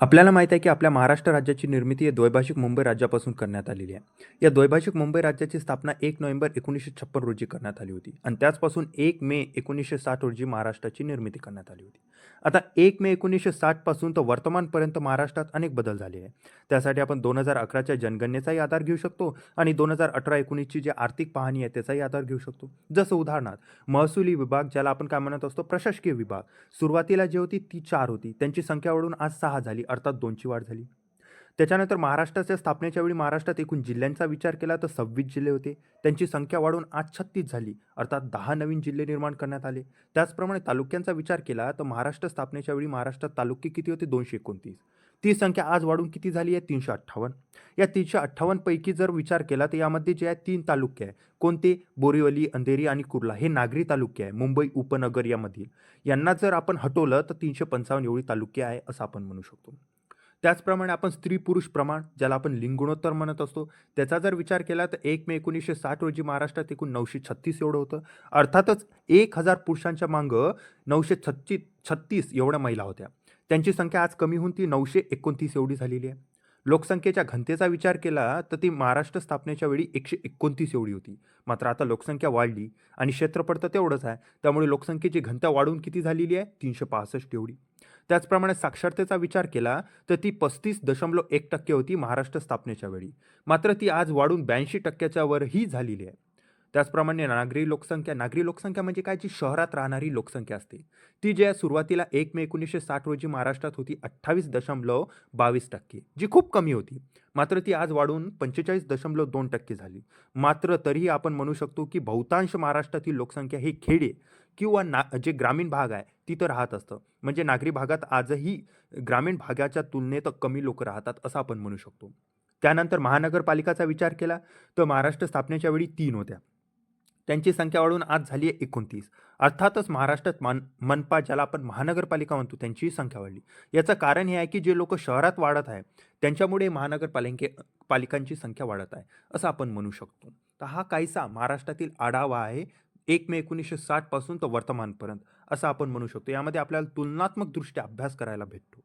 आपल्याला माहीत आहे की आपल्या महाराष्ट्र राज्याची निर्मिती या द्वैभाषिक मुंबई राज्यापासून करण्यात आलेली आहे. या द्वैभाषिक मुंबई राज्याची स्थापना एक नोव्हेंबर एकोणीसशे छप्पन रोजी करण्यात आली होती आणि त्याचपासून एक मे एकोणीसशे साठ रोजी महाराष्ट्राची निर्मिती करण्यात आली होती. आता एक मे एकोणीसशे साठपासून तर वर्तमानपर्यंत महाराष्ट्रात अनेक बदल झाले आहे त्यासाठी आपण दोन हजार अकराच्या जनगणनेचाही आधार घेऊ शकतो आणि दोन हजार अठरा एकोणीसची जी आर्थिक पाहणी आहे त्याचाही आधार घेऊ शकतो. जसं उदाहरणार्थ महसुली विभाग ज्याला आपण काय म्हणत असतो प्रशासकीय विभाग सुरुवातीला जी होती ती चार होती. त्यांची संख्या वाढून आज सहा झाली. अर्थात दोनची वाढ झाली. त्याच्यानंतर महाराष्ट्राच्या स्थापनेच्या वेळी महाराष्ट्रात एकूण जिल्ह्यांचा विचार केला तर सव्वीस जिल्हे होते. त्यांची संख्या वाढून आज छत्तीस झाली. अर्थात दहा नवीन जिल्हे निर्माण करण्यात आले. त्याचप्रमाणे तालुक्यांचा विचार केला तर महाराष्ट्र स्थापनेच्या वेळी महाराष्ट्रात तालुके किती होते? दोनशे एकोणतीस. ती संख्या आज वाढून किती झाली आहे? तीनशे अठ्ठावन्न. या तीनशे अठ्ठावन्नपैकी जर विचार केला तर यामध्ये जे आहे तीन तालुके आहे कोणते? बोरिवली अंधेरी आणि कुर्ला. हे नागरी तालुके आहे मुंबई उपनगर यामधील. यांना जर आपण हटवलं तर तीनशे पंचावन्न एवढी तालुके आहे असं आपण म्हणू शकतो. त्याचप्रमाणे आपण स्त्री पुरुष प्रमाण ज्याला आपण लिंगुणोत्तर म्हणत असतो त्याचा जर विचार केला तर एक मे एकोणीसशे साठ रोजी महाराष्ट्रात एकूण नऊशे छत्तीस एवढं होतं. अर्थातच एक हजार पुरुषांच्या मागं नऊशे छत्तीस छत्तीस एवढ्या महिला होत्या. त्यांची संख्या आज कमी होऊन ती नऊशे एकोणतीस एवढी झालेली आहे. लोकसंख्येच्या घनतेचा विचार केला तर ती महाराष्ट्र स्थापनेच्या वेळी एकशे एकोणतीस एवढी होती. मात्र आता लोकसंख्या वाढली आणि क्षेत्रफळ तर तेवढंच आहे. त्यामुळे लोकसंख्येची घनता वाढून किती झालेली आहे? तीनशे पासष्ट एवढी. त्याचप्रमाणे साक्षरतेचा विचार केला तर ती पस्तीस दशमलव एक टक्के होती महाराष्ट्र स्थापनेच्या वेळी. मात्र ती आज वाढून ब्याऐंशी टक्क्याच्या वरही झालेली आहे. त्याचप्रमाणे नागरी लोकसंख्या नागरी लोकसंख्या म्हणजे काय? जी शहरात राहणारी लोकसंख्या असते. ती जी आहे सुरुवातीला एक मे एकोणीसशे साठ रोजी महाराष्ट्रात होती अठ्ठावीस दशमलव बावीस टक्के जी खूप कमी होती. मात्र ती आज वाढून पंचेचाळीस दशमलव दोन टक्के झाली. मात्र तरीही आपण म्हणू शकतो की बहुतांश महाराष्ट्रातील लोकसंख्या ही खेडे किंवा ना जे ग्रामीण भाग आहे तिथं राहत असतं. म्हणजे नागरी भागात आजही ग्रामीण भागाच्या तुलनेत कमी लोक राहतात असं आपण म्हणू शकतो. त्यानंतर महानगरपालिकाचा विचार केला तर महाराष्ट्र स्थापनेच्या वेळी तीन होत्या. त्यांची संख्या वाढून आज झाली आहे एकोणतीस. अर्थातच महाराष्ट्रात मान मनपा ज्याला आपण महानगरपालिका म्हणतो त्यांचीही संख्या वाढली. याचं कारण हे आहे की जे लोक शहरात वाढत आहे त्यांच्यामुळे महानगरपालिके पालिकांची संख्या वाढत आहे असं आपण म्हणू शकतो. तर हा काहीसा महाराष्ट्रातील आढावा आहे. एक मे एकोणीसशे साठपासून तर वर्तमानपर्यंत असं आपण म्हणू शकतो. यामध्ये आपल्याला तुलनात्मकदृष्ट्या अभ्यास करायला भेटतो.